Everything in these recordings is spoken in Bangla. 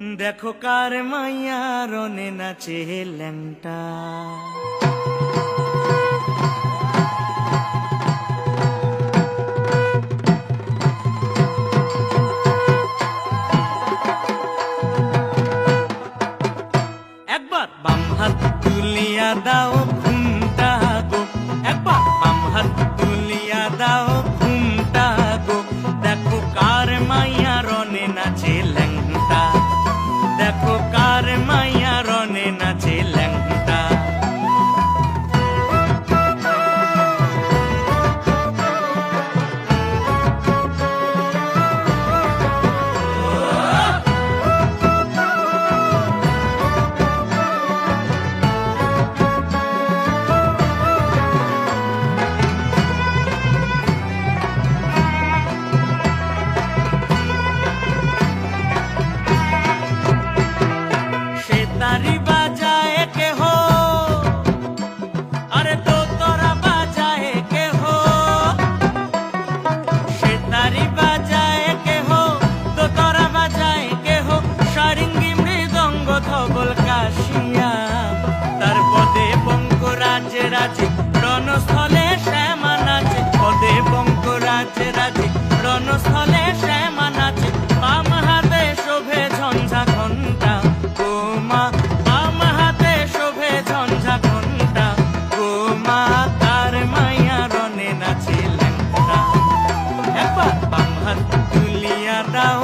দেখো কার মাইয়া রনে নাচে ল্যাংটা। একবার বাম হাত তুলিয়া দাও নাচে রাজি। রণস্থলে শ্যামা নাচে। বাম হাতে শোভে ঝঞ্ঝা ঘণ্টা ও মা, বাম হাতে শোভে ঝঞ্ঝা ঘণ্টা ও মা, তার মাইয়া রণে নাচে ল্যাংটা। একবার বাম হাত তুলিয়া দাও।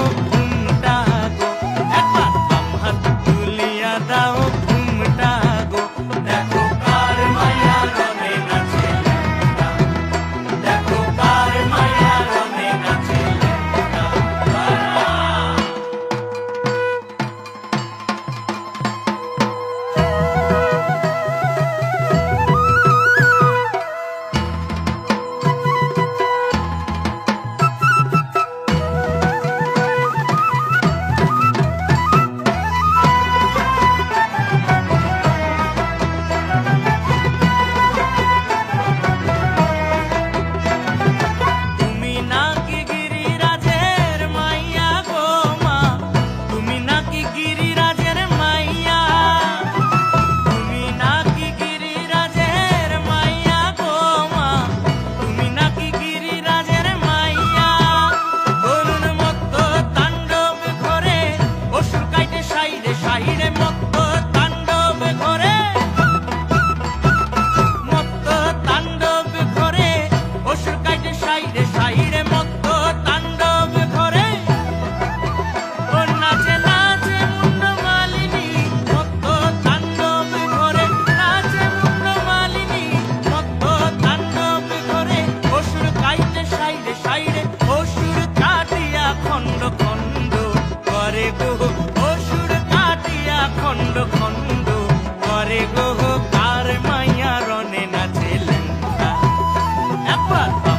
বাইরে সাই は。